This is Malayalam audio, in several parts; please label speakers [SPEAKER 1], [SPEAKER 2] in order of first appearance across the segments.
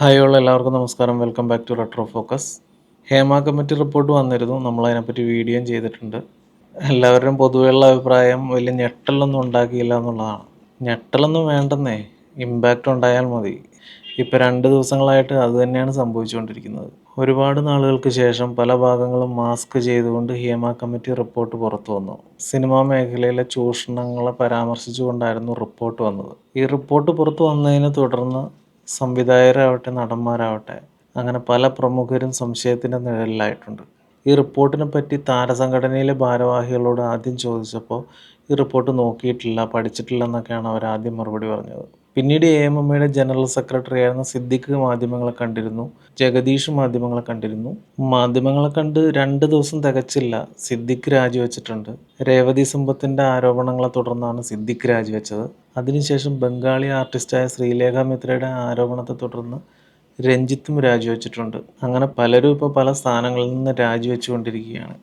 [SPEAKER 1] ഹായ് ഓൾ എല്ലാവർക്കും നമസ്കാരം. Welcome back to retro focus Hema committee report വന്നിരുന്നു. നമ്മൾ അതിനെപ്പറ്റി വീഡിയോയും ചെയ്തിട്ടുണ്ട്. എല്ലാവരുടെയും പൊതുവെയുള്ള അഭിപ്രായം വലിയ ഞെട്ടലൊന്നും ഉണ്ടാക്കിയില്ല എന്നുള്ളതാണ്. ഞെട്ടലൊന്നും വേണ്ടെന്നേ. ഇമ്പാക്റ്റ് ഉണ്ടായാൽ മതി. ഇപ്പോൾ രണ്ട് ദിവസങ്ങളായിട്ട് അത് തന്നെയാണ് സംഭവിച്ചുകൊണ്ടിരിക്കുന്നത്. ഒരുപാട് നാളുകൾക്ക് ശേഷം പല ഭാഗങ്ങളും മാസ്ക് ചെയ്തുകൊണ്ട് ഹേമ കമ്മിറ്റി റിപ്പോർട്ട് പുറത്തു വന്നു. സിനിമാ മേഖലയിലെ ചൂഷണങ്ങളെ പരാമർശിച്ചുകൊണ്ടായിരുന്നു റിപ്പോർട്ട് വന്നത്. ഈ റിപ്പോർട്ട് പുറത്തു വന്നതിനെ തുടർന്ന് സംവിധായകരാവട്ടെ നടന്മാരാവട്ടെ അങ്ങനെ പല പ്രമുഖരും സംശയത്തിന്റെ നിഴലിലായിട്ടുണ്ട്. ഈ റിപ്പോർട്ടിനെ പറ്റി താരസംഘടനയിലെ ഭാരവാഹികളോട് ആദ്യം ചോദിച്ചപ്പോൾ ഈ റിപ്പോർട്ട് നോക്കിയിട്ടില്ല പഠിച്ചിട്ടില്ല എന്നൊക്കെയാണ് അവർ ആദ്യം മറുപടി പറഞ്ഞത്. പിന്നീട് എ എം എമ്മയുടെ ജനറൽ സെക്രട്ടറി ആയിരുന്ന സിദ്ദിഖ് മാധ്യമങ്ങളെ കണ്ടിരുന്നു ജഗദീഷ് മാധ്യമങ്ങളെ കണ്ടിരുന്നു. മാധ്യമങ്ങളെ കണ്ട് രണ്ട് ദിവസം തികച്ചില്ല സിദ്ദിഖ് രാജിവെച്ചിട്ടുണ്ട്. രേവതി സമ്പത്തിന്റെ ആരോപണങ്ങളെ തുടർന്നാണ് സിദ്ദിഖ് രാജിവെച്ചത്. അതിനുശേഷം ബംഗാളി ആർട്ടിസ്റ്റായ ശ്രീലേഖ മിത്രയുടെ ആരോപണത്തെ തുടർന്ന് രഞ്ജിത്തും രാജിവെച്ചിട്ടുണ്ട്. അങ്ങനെ പലരും ഇപ്പോൾ പല സ്ഥാനങ്ങളിൽ നിന്ന് രാജിവെച്ചുകൊണ്ടിരിക്കുകയാണ്.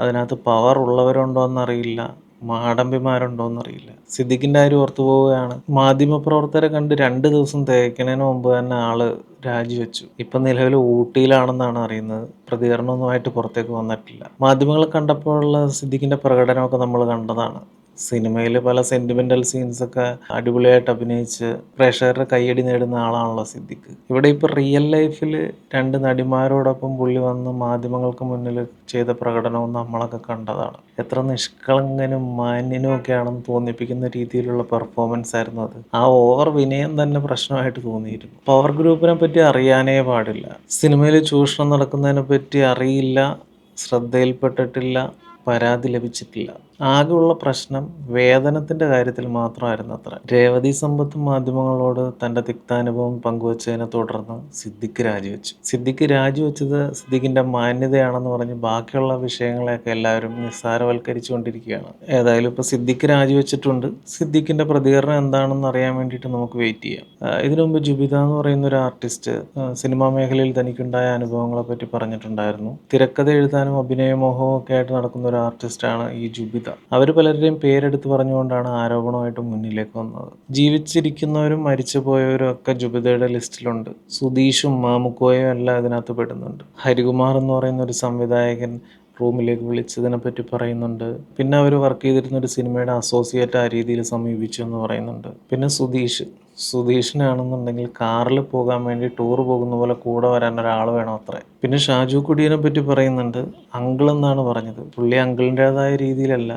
[SPEAKER 1] അതിനകത്ത് പവർ ഉള്ളവരുണ്ടോ എന്നറിയില്ല. മാടമ്പിമാരുണ്ടോ എന്നറിയില്ല സിദ്ദിഖിന്റെ കാര്യം ഓർത്തു പോവുകയാണ്. മാധ്യമപ്രവർത്തകരെ കണ്ട് രണ്ട് ദിവസം തേക്കണേന് മുമ്പ് തന്നെ ആൾ രാജിവെച്ചു. ഇപ്പം നിലവിൽ ഊട്ടിയിലാണെന്നാണ് അറിയുന്നത്. പ്രതികരണമൊന്നുമായിട്ട് പുറത്തേക്ക് വന്നിട്ടില്ല. മാധ്യമങ്ങൾ കണ്ടപ്പോഴുള്ള സിദ്ദിഖിന്റെ പ്രകടനമൊക്കെ നമ്മൾ കണ്ടതാണ്. സിനിമയിൽ പല സെന്റിമെന്റൽ സീൻസൊക്കെ അടിപൊളിയായിട്ട് അഭിനയിച്ച് പ്രേക്ഷകരുടെ കയ്യടി നേടുന്ന ആളാണല്ലോ സിദ്ദിഖ്. ഇവിടെ ഇപ്പോൾ റിയൽ ലൈഫിൽ രണ്ട് നടിമാരോടൊപ്പം പുള്ളി വന്ന് മാധ്യമങ്ങൾക്ക് മുന്നിൽ ചെയ്ത പ്രകടനവും നമ്മളൊക്കെ കണ്ടതാണ്. എത്ര നിഷ്കളങ്കനും മാന്യനും ഒക്കെയാണെന്ന് തോന്നിപ്പിക്കുന്ന രീതിയിലുള്ള പെർഫോമൻസ് ആയിരുന്നു അത്. ആ ഓവർ വിനയം തന്നെ പ്രശ്നമായിട്ട് തോന്നിയിരുന്നു. പവർ ഗ്രൂപ്പിനെ പറ്റി അറിയാനേ പാടില്ല. സിനിമയിൽ ചൂഷണം നടക്കുന്നതിനെ പറ്റി അറിയില്ല ശ്രദ്ധയിൽപ്പെട്ടിട്ടില്ല പരാതി ലഭിച്ചിട്ടില്ല. ആകെയുള്ള പ്രശ്നം വേതനത്തിന്റെ കാര്യത്തിൽ മാത്രമായിരുന്നു അത്ര രേവതി സമ്പത്ത് മാധ്യമങ്ങളോട് തന്റെ തിക്താനുഭവം പങ്കുവച്ചതിനെ തുടർന്ന് സിദ്ദിഖ് രാജിവെച്ചു. സിദ്ദിഖ് രാജിവെച്ചത് സിദ്ദിഖിന്റെ മാന്യതയാണെന്ന് പറഞ്ഞ് ബാക്കിയുള്ള വിഷയങ്ങളെയൊക്കെ എല്ലാവരും നിസ്സാരവൽക്കരിച്ചുകൊണ്ടിരിക്കുകയാണ്. ഏതായാലും ഇപ്പോൾ സിദ്ദിഖ് രാജിവെച്ചിട്ടുണ്ട്. സിദ്ദിഖിന്റെ പ്രതികരണം എന്താണെന്ന് അറിയാൻ വേണ്ടിയിട്ട് നമുക്ക് വെയിറ്റ് ചെയ്യാം. ഇതിനു മുമ്പ് ജുബിത എന്ന് പറയുന്ന ഒരു ആർട്ടിസ്റ്റ് സിനിമാ മേഖലയിൽ തനിക്കുണ്ടായ അനുഭവങ്ങളെ പറ്റി പറഞ്ഞിട്ടുണ്ടായിരുന്നു. തിരക്കഥ എഴുതാനും അഭിനയമോഹവും ഒക്കെ ആയിട്ട് നടക്കുന്ന ഒരു ആർട്ടിസ്റ്റാണ് ഈ ജുബിത. അവർ പലരുടെയും പേരെടുത്ത് പറഞ്ഞുകൊണ്ടാണ് ആരോപണമായിട്ട് മുന്നിലേക്ക് വന്നത്. ജീവിച്ചിരിക്കുന്നവരും മരിച്ചുപോയവരും ഒക്കെ ജുബിതയുടെ ലിസ്റ്റിലുണ്ട്. സുധീഷും മാമുക്കോയും എല്ലാം അതിനകത്ത് പെടുന്നുണ്ട്. ഹരികുമാർ എന്ന് പറയുന്ന ഒരു സംവിധായകൻ റൂമിലേക്ക് വിളിച്ചതിനെ പറ്റി പറയുന്നുണ്ട്. പിന്നെ അവർ വർക്ക് ചെയ്തിരുന്ന ഒരു സിനിമയുടെ അസോസിയേറ്റ് ആ രീതിയിൽ സമീപിച്ചു എന്ന് പറയുന്നുണ്ട്. പിന്നെ സുധീഷ്. സുധീഷിനാണെന്നുണ്ടെങ്കിൽ കാറിൽ പോകാൻ വേണ്ടി ടൂർ പോകുന്ന പോലെ കൂടെ വരാൻ ഒരാൾ വേണം അത്രേ. പിന്നെ ഷാജു കുടിയനെ പറ്റി പറയുന്നുണ്ട് അങ്കിൾ എന്നാണ് പറഞ്ഞത്. പുള്ളി അങ്കിളിന്റെതായ രീതിയിലല്ല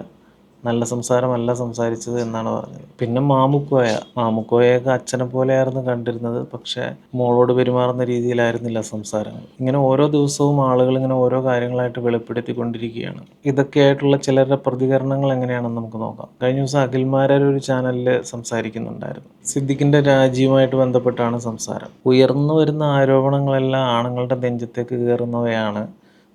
[SPEAKER 1] നല്ല സംസാരമല്ല സംസാരിച്ചത് എന്നാണ് പറഞ്ഞത്. പിന്നെ മാമുക്കോയ. മാമുക്കോയൊക്കെ അച്ഛനെ പോലെയായിരുന്നു കണ്ടിരുന്നത്. പക്ഷേ മോളോട് പെരുമാറുന്ന രീതിയിലായിരുന്നില്ല സംസാരങ്ങൾ. ഇങ്ങനെ ഓരോ ദിവസവും ആളുകൾ ഇങ്ങനെ ഓരോ കാര്യങ്ങളായിട്ട് വെളിപ്പെടുത്തിക്കൊണ്ടിരിക്കുകയാണ്. ഇതൊക്കെയായിട്ടുള്ള ചിലരുടെ പ്രതികരണങ്ങൾ എങ്ങനെയാണെന്ന് നമുക്ക് നോക്കാം. കഴിഞ്ഞ ദിവസം അഖിൽമാരർ ഒരു ചാനലിൽ സംസാരിക്കുന്നുണ്ടായിരുന്നു. സിദ്ദിഖിന്റെ രാജിയുമായിട്ട് ബന്ധപ്പെട്ടാണ് സംസാരം. ഉയർന്നു വരുന്ന ആരോപണങ്ങളെല്ലാം ആണുങ്ങളുടെ നെഞ്ചത്തേക്ക് കയറുന്നവയാണ്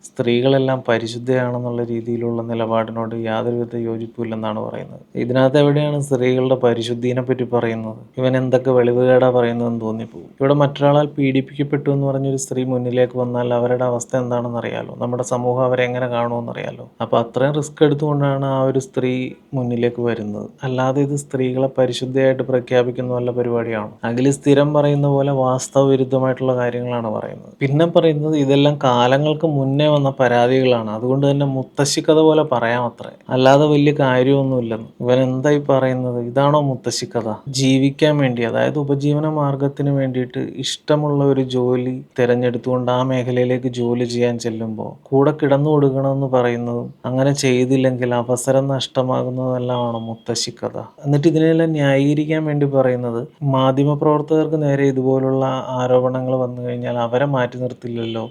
[SPEAKER 1] സ്ത്രീകളെല്ലാം പരിശുദ്ധയാണെന്നുള്ള രീതിയിലുള്ള നിലപാടിനോട് യാതൊരുവിധ യോജിപ്പില്ലെന്നാണ് പറയുന്നത്. ഇതിനകത്ത് എവിടെയാണ് സ്ത്രീകളുടെ പരിശുദ്ധിനെ പറ്റി പറയുന്നത്? ഇവൻ എന്തൊക്കെ വെളിവുകേടാ പറയുന്നതെന്ന് തോന്നിപ്പോകും. ഇവിടെ മറ്റൊരാളാൽ പീഡിപ്പിക്കപ്പെട്ടു എന്ന് പറഞ്ഞൊരു സ്ത്രീ മുന്നിലേക്ക് വന്നാൽ അവരുടെ അവസ്ഥ എന്താണെന്ന് അറിയാലോ? നമ്മുടെ സമൂഹം അവരെ എങ്ങനെ കാണുമെന്ന് അറിയാലോ? അപ്പോൾ അത്രയും റിസ്ക് എടുത്തുകൊണ്ടാണ് ആ ഒരു സ്ത്രീ മുന്നിലേക്ക് വരുന്നത്. അല്ലാതെ ഇത് സ്ത്രീകളെ പരിശുദ്ധയായിട്ട് പ്രഖ്യാപിക്കുന്ന വല്ല പരിപാടിയാണ്? അഖിൽ സ്ഥിരം പറയുന്ന പോലെ വാസ്തവ വിരുദ്ധമായിട്ടുള്ള കാര്യങ്ങളാണ് പറയുന്നത്. പിന്നെ പറയുന്നത് ഇതെല്ലാം കാലങ്ങൾക്ക് മുന്നേ വന്ന പരാതികളാണ്. അതുകൊണ്ട് തന്നെ മുത്തശ്ശി കഥ പോലെ പറയാം അത്രേ. അല്ലാതെ വലിയ കാര്യമൊന്നുമില്ലെന്ന്. ഇവൻ എന്തായി പറയുന്നത്? ഇതാണോ മുത്തശ്ശി കഥ? ജീവിക്കാൻ വേണ്ടി അതായത് ഉപജീവന മാർഗത്തിന് വേണ്ടിയിട്ട് ഇഷ്ടമുള്ള ഒരു ജോലി തിരഞ്ഞെടുത്തുകൊണ്ട് ആ മേഖലയിലേക്ക് ജോലി ചെയ്യാൻ ചെല്ലുമ്പോൾ കൂടെ കിടന്നു കൊടുക്കണമെന്ന് പറയുന്നതും അങ്ങനെ ചെയ്തില്ലെങ്കിൽ അവസരം നഷ്ടമാകുന്നതെല്ലാമാണ് മുത്തശ്ശി കഥ. എന്നിട്ട് ഇതിനെല്ലാം ന്യായീകരിക്കാൻ വേണ്ടി പറയുന്നത് മാധ്യമപ്രവർത്തകർക്ക് നേരെ ഇതുപോലുള്ള ആരോപണങ്ങൾ വന്നു കഴിഞ്ഞാൽ അവരെ മാറ്റി നിർത്തില്ലല്ലോ.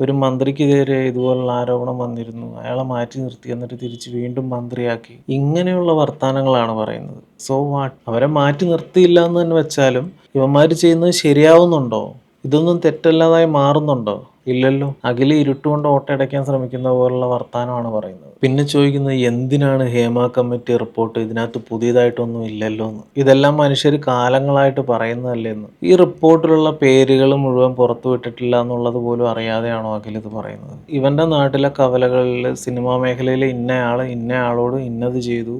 [SPEAKER 1] ഒരു മന്ത്രിക്കെതിരെ ഇതുപോലുള്ള ആരോപണം വന്നിരുന്നു. അയാളെ മാറ്റി നിർത്തി എന്നിട്ട് തിരിച്ച് വീണ്ടും മന്ത്രിയാക്കി. ഇങ്ങനെയുള്ള വർത്തമാനങ്ങളാണ് പറയുന്നത്. സോ വാട്ട് അവരെ മാറ്റി നിർത്തിയില്ല എന്ന് തന്നെ വെച്ചാലും ഇവന്മാർ ചെയ്യുന്നത് ശരിയാവുന്നുണ്ടോ? ഇതൊന്നും തെറ്റല്ലാതായി മാറുന്നുണ്ടോ? ഇല്ലല്ലോ. അഖില ഇരുട്ടുകൊണ്ട് ഓട്ടയടയ്ക്കാൻ ശ്രമിക്കുന്ന പോലുള്ള വർത്തമാനമാണ് പറയുന്നത്. പിന്നെ ചോദിക്കുന്നത് എന്തിനാണ് ഹേമ കമ്മിറ്റി റിപ്പോർട്ട്? ഇതിനകത്ത് പുതിയതായിട്ടൊന്നും ഇല്ലല്ലോ എന്ന്. ഇതെല്ലാം മനുഷ്യർ കാലങ്ങളായിട്ട് പറയുന്നതല്ലേ എന്ന്. ഈ റിപ്പോർട്ടിലുള്ള പേരുകൾ മുഴുവൻ പുറത്തു വിട്ടിട്ടില്ല എന്നുള്ളത് പോലും അറിയാതെയാണോ അഖിൽ ഇത് പറയുന്നത്? ഇവന്റെ നാട്ടിലെ കവലകളിൽ സിനിമാ മേഖലയിലെ ഇന്നയാൾ ഇന്നയാളോട് ഇന്നത് ചെയ്തു.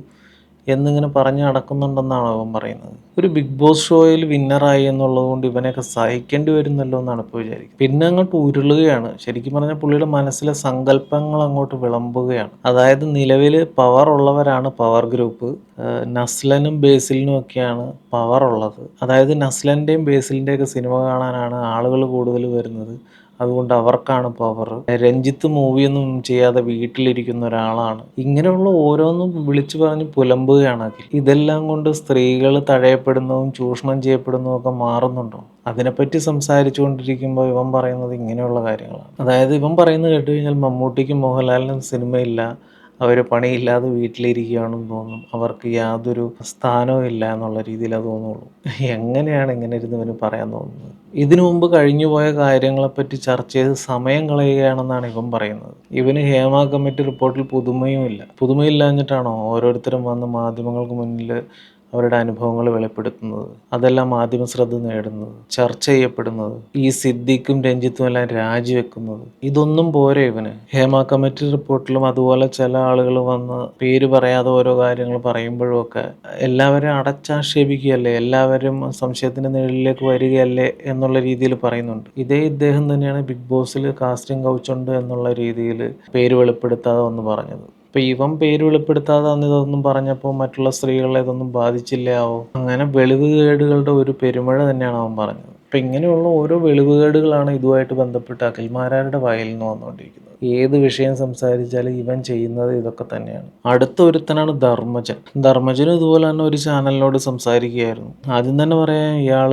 [SPEAKER 1] എന്നിങ്ങനെ പറഞ്ഞു നടക്കുന്നുണ്ടെന്നാണ് അവൻ പറയുന്നത്? ഒരു ബിഗ് ബോസ് ഷോയിൽ വിന്നറായി എന്നുള്ളത് കൊണ്ട് ഇവനെയൊക്കെ സഹിക്കേണ്ടി വരുന്നല്ലോ എന്നാണ് ഇപ്പോൾ വിചാരിക്കുന്നത്. പിന്നെ അങ്ങോട്ട് ഉരുളുകയാണ്. ശരിക്കും പറഞ്ഞാൽ പുള്ളിയുടെ മനസ്സിലെ സങ്കല്പങ്ങൾ അങ്ങോട്ട് വിളമ്പുകയാണ്. അതായത് നിലവിൽ പവർ ഉള്ളവരാണ് പവർ ഗ്രൂപ്പ് നസ്ലനും ബേസിലിനും ഒക്കെയാണ് പവർ ഉള്ളത്. അതായത് നസ്ലന്റെയും ബേസിലിന്റെയൊക്കെ സിനിമ കാണാനാണ് ആളുകൾ കൂടുതൽ വരുന്നത്. അതുകൊണ്ട് അവർക്കാണ് പവർ രഞ്ജിത്ത് മൂവിയൊന്നും ചെയ്യാതെ വീട്ടിലിരിക്കുന്ന ഒരാളാണ്. ഇങ്ങനെയുള്ള ഓരോന്നും വിളിച്ചു പറഞ്ഞ് പുലമ്പുകയാണ് ഇതെല്ലാം കൊണ്ട് സ്ത്രീകൾ തഴയപ്പെടുന്നതും ചൂഷണം ചെയ്യപ്പെടുന്നതും ഒക്കെ മാറുന്നുണ്ടോ? അതിനെപ്പറ്റി സംസാരിച്ചുകൊണ്ടിരിക്കുമ്പോൾ ഇവൻ പറയുന്നത് ഇങ്ങനെയുള്ള കാര്യങ്ങളാണ്. അതായത് ഇവൻ പറയുന്നത് കേട്ട് കഴിഞ്ഞാൽ മമ്മൂട്ടിക്കും മോഹൻലാലിനും സിനിമയില്ല. അവർ പണിയില്ലാതെ വീട്ടിലിരിക്കുകയാണെന്ന് തോന്നും. അവർക്ക് യാതൊരു സ്ഥാനവും ഇല്ല എന്നുള്ള രീതിയിലേ തോന്നുള്ളൂ. എങ്ങനെയാണ് ഇങ്ങനെ ഇരുന്ന് ഇവന് പറയാൻ തോന്നുന്നത്? ഇതിനു മുമ്പ് കഴിഞ്ഞു പോയ കാര്യങ്ങളെപ്പറ്റി ചർച്ച ചെയ്ത് സമയം കളയുകയാണെന്നാണ് ഇവൻ പറയുന്നത്. ഇവന് ഹേമ കമ്മിറ്റി റിപ്പോർട്ടിൽ പുതുമയുമില്ല. പുതുമയില്ലാഞ്ഞിട്ടാണോ ഓരോരുത്തരും വന്ന് മാധ്യമങ്ങൾക്ക് മുന്നിൽ അവരുടെ അനുഭവങ്ങൾ വെളിപ്പെടുത്തുന്നത് അതെല്ലാം മാധ്യമ ശ്രദ്ധ നേടുന്നത് ചർച്ച ചെയ്യപ്പെടുന്നത് ഈ സിദ്ദിഖും രഞ്ജിത്തും എല്ലാം രാജിവെക്കുന്നത്. ഇതൊന്നും പോരെ ഇവന്? ഹേമ കമ്മിറ്റി റിപ്പോർട്ടിലും അതുപോലെ ചില ആളുകൾ വന്ന് പേര് പറയാതെ ഓരോ കാര്യങ്ങൾ പറയുമ്പോഴും ഒക്കെ എല്ലാവരും അടച്ചാക്ഷേപിക്കുകയല്ലേ? എല്ലാവരും സംശയത്തിന്റെ നിഴലിലേക്ക് വരികയല്ലേ എന്നുള്ള രീതിയിൽ പറയുന്നുണ്ട്. ഇതേ ഇദ്ദേഹം തന്നെയാണ് ബിഗ് ബോസിൽ കാസ്റ്റിംഗ് കൗച്ചുണ്ട് എന്നുള്ള രീതിയിൽ പേര് വെളിപ്പെടുത്താതെ വന്ന് പറഞ്ഞത്. ഇപ്പൊ ഇവൻ പേര് വെളിപ്പെടുത്താതെ അന്ന് ഇതൊന്നും പറഞ്ഞപ്പോൾ മറ്റുള്ള സ്ത്രീകളെ ഇതൊന്നും ബാധിച്ചില്ലാവോ അങ്ങനെ വെളിവ് കേടുകളുടെ ഒരു പെരുമഴ തന്നെയാണ് അവൻ പറഞ്ഞത്. അപ്പൊ ഇങ്ങനെയുള്ള ഓരോ വെളിവുകേടുകളാണ് ഇതുമായിട്ട് ബന്ധപ്പെട്ട് അഖിൽമാരാരുടെ വയലിൽ നിന്ന് വന്നുകൊണ്ടിരിക്കുന്നത്. ഏത് വിഷയം സംസാരിച്ചാലും ഇവൻ ചെയ്യുന്നത് ഇതൊക്കെ തന്നെയാണ്. അടുത്ത ഒരുത്തനാണ് ധർമ്മജൻ. ധർമ്മജനും ഇതുപോലെ തന്നെ ഒരു ചാനലിനോട് സംസാരിക്കുകയായിരുന്നു. ആദ്യം തന്നെ പറയാൻ ഇയാൾ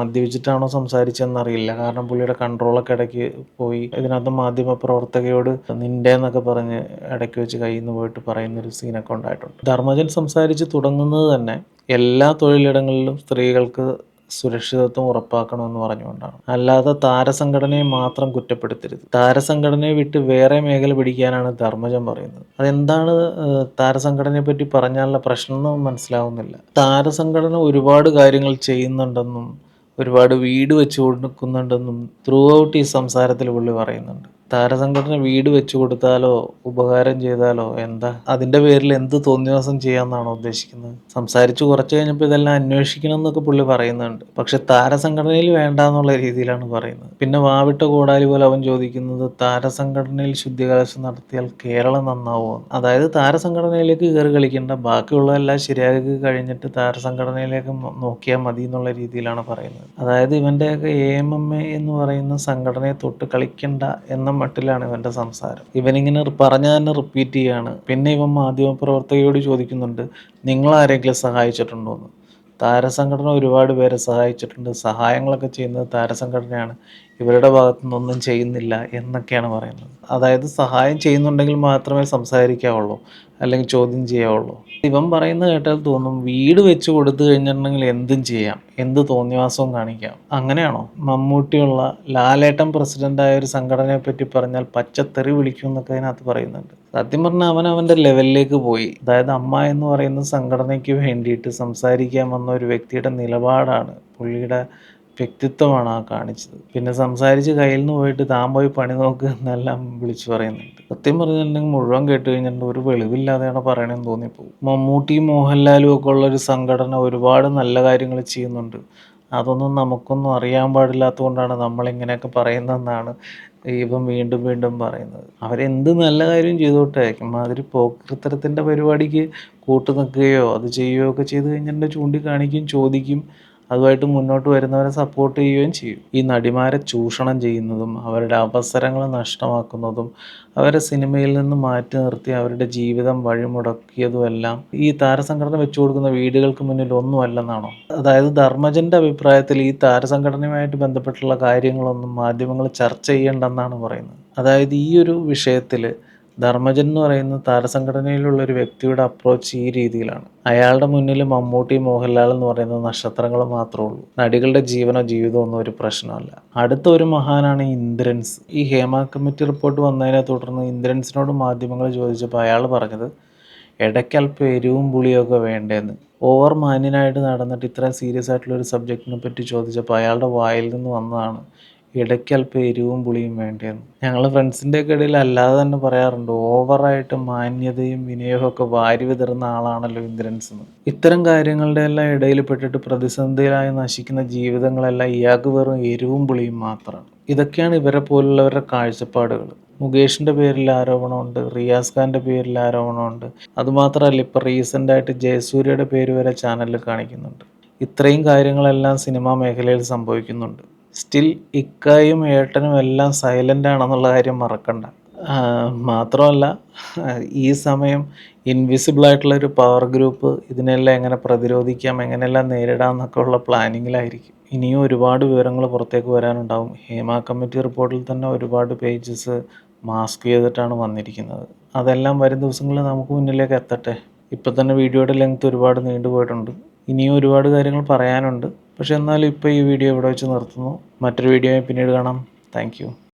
[SPEAKER 1] മദ്യപിച്ചിട്ടാണോ സംസാരിച്ചതെന്നറിയില്ല കാരണം പുള്ളിയുടെ കൺട്രോളൊക്കെ ഇടയ്ക്ക് പോയി. ഇതിനകത്ത് മാധ്യമ പ്രവർത്തകയോട് നിന്റെ എന്നൊക്കെ പറഞ്ഞ് ഇടയ്ക്ക് വെച്ച് കയ്യിൽ നിന്ന് പോയിട്ട് പറയുന്ന ഒരു സീനൊക്കെ ഉണ്ടായിട്ടുണ്ട്. ധർമ്മജൻ സംസാരിച്ച് തുടങ്ങുന്നത് തന്നെ എല്ലാ തൊഴിലിടങ്ങളിലും സ്ത്രീകൾക്ക് സുരക്ഷിതത്വം ഉറപ്പാക്കണമെന്ന് പറഞ്ഞുകൊണ്ടാണ്. അല്ലാതെ താരസംഘടനയെ മാത്രം കുറ്റപ്പെടുത്തരുത്. താരസംഘടനയെ വിട്ട് വേറെ മേഖല പിടിക്കാനാണ് ധർമ്മജം പറയുന്നത്. അതെന്താണ് താരസംഘടനയെ പറ്റി പറഞ്ഞാലുള്ള പ്രശ്നം എന്ന് മനസ്സിലാവുന്നില്ല. താരസംഘടന ഒരുപാട് കാര്യങ്ങൾ ചെയ്യുന്നുണ്ടെന്നും ഒരുപാട് വീട് വെച്ച് കൊടുക്കുന്നുണ്ടെന്നും ത്രൂ ഔട്ട് ഈ സംസാരത്തിൽ പുള്ളി പറയുന്നുണ്ട്. താരസംഘടന വീട് വെച്ചു കൊടുത്താലോ ഉപകാരം ചെയ്താലോ എന്താ? അതിന്റെ പേരിൽ എന്ത് തോന്നിവാസം ചെയ്യാന്നാണോ ഉദ്ദേശിക്കുന്നത്? സംസാരിച്ച് കുറച്ച് കഴിഞ്ഞപ്പോൾ ഇതെല്ലാം അന്വേഷിക്കണം എന്നൊക്കെ പുള്ളി പറയുന്നുണ്ട്. പക്ഷെ താരസംഘടനയിൽ വേണ്ട എന്നുള്ള രീതിയിലാണ് പറയുന്നത്. പിന്നെ വാവിട്ട കോടാലി പോലെ അവൻ ചോദിക്കുന്നത് താരസംഘടനയിൽ ശുദ്ധികലശം നടത്തിയാൽ കേരളം നന്നാവുമോ? അതായത് താരസംഘടനയിലേക്ക് കയറി കളിക്കേണ്ട ബാക്കിയുള്ളതെല്ലാം ശരിയാക്കി കഴിഞ്ഞിട്ട് താരസംഘടനയിലേക്ക് നോക്കിയാൽ മതി എന്നുള്ള രീതിയിലാണ് പറയുന്നത്. അതായത് ഇവന്റെയൊക്കെ എ എം എം എ എന്ന് പറയുന്ന സംഘടനയെ തൊട്ട് കളിക്കണ്ട എന്ന മട്ടിലാണ് ഇവന്റെ സംസാരം. ഇവനിങ്ങനെ പറഞ്ഞ തന്നെ റിപ്പീറ്റ് ചെയ്യാണ്. പിന്നെ ഇവൻ മാധ്യമപ്രവർത്തകയോട് ചോദിക്കുന്നുണ്ട് നിങ്ങൾ ആരെങ്കിലും സഹായിച്ചിട്ടുണ്ടോ എന്ന്? താരസംഘടന ഒരുപാട് പേരെ സഹായിച്ചിട്ടുണ്ട്. സഹായങ്ങളൊക്കെ ചെയ്യുന്നത് താരസംഘടനയാണ്. ഇവരുടെ ഭാഗത്തു നിന്നൊന്നും ചെയ്യുന്നില്ല എന്നൊക്കെയാണ് പറയുന്നത്. അതായത് സഹായം ചെയ്യുന്നുണ്ടെങ്കിൽ മാത്രമേ സംസാരിക്കാവുള്ളൂ അല്ലെങ്കിൽ ചോദ്യം ചെയ്യാവുള്ളൂ. ഇവൻ പറയുന്നത് കേട്ടാൽ തോന്നും വീട് വെച്ച് കൊടുത്തു കഴിഞ്ഞിട്ടുണ്ടെങ്കിൽ എന്തും ചെയ്യാം എന്ത് തോന്നിവാസവും കാണിക്കാം. അങ്ങനെയാണോ? മമ്മൂട്ടിയുള്ള ലാലേട്ടൻ പ്രസിഡന്റായ ഒരു സംഘടനയെ പറ്റി പറഞ്ഞാൽ പച്ചത്തെറി വിളിക്കും എന്നൊക്കെ അതിനകത്ത് പറയുന്നുണ്ട്. സത്യം പറഞ്ഞാൽ അവൻ അവന്റെ ലെവലിലേക്ക് പോയി. അതായത് അമ്മ എന്ന് പറയുന്ന സംഘടനയ്ക്ക് വേണ്ടിയിട്ട് സംസാരിക്കാൻ വന്ന ഒരു വ്യക്തിയുടെ നിലപാടാണ് പുള്ളിയുടെ വ്യക്തിത്വമാണ് ആ കാണിച്ചത്. പിന്നെ സംസാരിച്ച് കയ്യിൽ നിന്ന് പോയിട്ട് താൻ പോയി പണി നോക്ക് എന്നെല്ലാം വിളിച്ചു പറയുന്നുണ്ട്. സത്യം പറഞ്ഞിട്ടുണ്ടെങ്കിൽ മുഴുവൻ കേട്ട് കഴിഞ്ഞിട്ടുണ്ടെങ്കിൽ ഒരു വെളിവില്ലാതെയാണ് പറയണമെന്ന് തോന്നിപ്പോകും മമ്മൂട്ടിയും മോഹൻലാലും ഒക്കെ ഉള്ള ഒരു സംഘടന ഒരുപാട് നല്ല കാര്യങ്ങൾ ചെയ്യുന്നുണ്ട്. അതൊന്നും നമുക്കൊന്നും അറിയാൻ പാടില്ലാത്തതുകൊണ്ടാണ് നമ്മളിങ്ങനെയൊക്കെ പറയുന്നതെന്നാണ് ഇവൻ വീണ്ടും വീണ്ടും പറയുന്നത്. അവരെന്ത് നല്ല കാര്യം ചെയ്തോട്ടെ. മാതിരി പോക്കൃത്തരത്തിന്റെ പരിപാടിക്ക് കൂട്ടു നിൽക്കുകയോ അത് ചെയ്യുകയോ ഒക്കെ ചെയ്ത് കഴിഞ്ഞിട്ടുണ്ടെങ്കിൽ ചൂണ്ടിക്കാണിക്കും ചോദിക്കും. അതുമായിട്ട് മുന്നോട്ട് വരുന്നവരെ സപ്പോർട്ട് ചെയ്യുകയും ചെയ്യും. ഈ നടിമാരെ ചൂഷണം ചെയ്യുന്നതും അവരുടെ അവസരങ്ങൾ നഷ്ടമാക്കുന്നതും അവരെ സിനിമയിൽ നിന്ന് മാറ്റി നിർത്തി അവരുടെ ജീവിതം വഴിമുടക്കിയതുമെല്ലാം ഈ താരസംഘടന വെച്ചു കൊടുക്കുന്ന വീടുകൾക്ക് മുന്നിൽ ഒന്നുമല്ലെന്നാണോ? അതായത് ധർമ്മജന്റെ അഭിപ്രായത്തിൽ ഈ താരസംഘടനയുമായിട്ട് ബന്ധപ്പെട്ടുള്ള കാര്യങ്ങളൊന്നും മാധ്യമങ്ങൾ ചർച്ച ചെയ്യേണ്ടെന്നാണ് പറയുന്നത്. അതായത് ഈ ഒരു വിഷയത്തിൽ ധർമ്മജൻ എന്ന് പറയുന്ന താരസംഘടനയിലുള്ള ഒരു വ്യക്തിയുടെ അപ്രോച്ച് ഈ രീതിയിലാണ്. അയാളുടെ മുന്നിൽ മമ്മൂട്ടി മോഹൻലാൽ എന്ന് പറയുന്ന നക്ഷത്രങ്ങൾ മാത്രമേ ഉള്ളൂ. നടികളുടെ ജീവനോ ജീവിതമോ ഒന്നും ഒരു പ്രശ്നമല്ല. അടുത്ത ഒരു മഹാനാണ് ഇന്ദ്രൻസ്. ഈ ഹേമ കമ്മിറ്റി റിപ്പോർട്ട് വന്നതിനെ തുടർന്ന് ഇന്ദ്രൻസിനോട് മാധ്യമങ്ങൾ ചോദിച്ചപ്പോൾ അയാൾ പറഞ്ഞത് ഇടയ്ക്ക് അല്പം എരിവും പുളിയൊക്കെ വേണ്ടേന്ന്. ഓവർ മാന്യനായിട്ട് നടന്നിട്ട് ഇത്ര സീരിയസ് ആയിട്ടുള്ള ഒരു സബ്ജക്റ്റിനെ പറ്റി ചോദിച്ചപ്പോൾ അയാളുടെ വായിൽ നിന്ന് വന്നതാണ് ഇടയ്ക്ക് അല്പം എരിവും പുളിയും വേണ്ടിയെന്ന്. ഞങ്ങൾ ഫ്രണ്ട്സിന്റെ ഇടയിൽ അല്ലാതെ തന്നെ പറയാറുണ്ട് ഓവറായിട്ട് മാന്യതയും വിനയവും ഒക്കെ വാരി വിതറുന്ന ആളാണല്ലോ ഇന്ദ്രൻസ് എന്ന്. ഇത്തരം കാര്യങ്ങളുടെ എല്ലാം ഇടയിൽ പെട്ടിട്ട് പ്രതിസന്ധിയിലായി നശിക്കുന്ന ജീവിതങ്ങളെല്ലാം ഇയാൾക്ക് വെറും എരിവും പുളിയും മാത്രമാണ്. ഇതൊക്കെയാണ് ഇവരെ പോലുള്ളവരുടെ കാഴ്ചപ്പാടുകൾ മുകേഷിന്റെ പേരിൽ ആരോപണമുണ്ട് റിയാസ് ഖാന്റെ പേരിൽ ആരോപണമുണ്ട്. അതുമാത്രമല്ല ഇപ്പോൾ റീസെന്റായിട്ട് ജയസൂര്യയുടെ പേര് വരെ ചാനലിൽ കാണിക്കുന്നുണ്ട്. ഇത്രയും കാര്യങ്ങളെല്ലാം സിനിമാ മേഖലയിൽ സംഭവിക്കുന്നുണ്ട്. സ്റ്റിൽ ഇക്കായും ഏട്ടനും എല്ലാം സൈലന്റ് ആണെന്നുള്ള കാര്യം മറക്കണ്ട. മാത്രമല്ല ഈ സമയം ഇൻവിസിബിൾ ആയിട്ടുള്ള ഒരു പവർ ഗ്രൂപ്പ് ഇതിനെല്ലാം എങ്ങനെ പ്രതിരോധിക്കാം എങ്ങനെയെല്ലാം നേരിടാം എന്നൊക്കെ ഉള്ള പ്ലാനിങ്ങിലായിരിക്കും ഇനിയും ഒരുപാട് വിവരങ്ങൾ പുറത്തേക്ക് വരാനുണ്ടാവും. ഹേമ കമ്മിറ്റി റിപ്പോർട്ടിൽ തന്നെ ഒരുപാട് പേജസ് മാസ്ക് ചെയ്തിട്ടാണ് വന്നിരിക്കുന്നത്. അതെല്ലാം വരും ദിവസങ്ങളിൽ നമുക്ക് മുന്നിലേക്ക് എത്തട്ടെ. ഇപ്പം തന്നെ വീഡിയോയുടെ ലെങ്ത് ഒരുപാട് നീണ്ടുപോയിട്ടുണ്ട്. ഇനിയും ഒരുപാട് കാര്യങ്ങൾ പറയാനുണ്ട്. പക്ഷെ എന്നാലും ഇപ്പോൾ ഈ വീഡിയോ ഇവിടെ വെച്ച് നിർത്തുന്നു. മറ്റൊരു വീഡിയോയിൽ പിന്നീട് കാണാം. താങ്ക്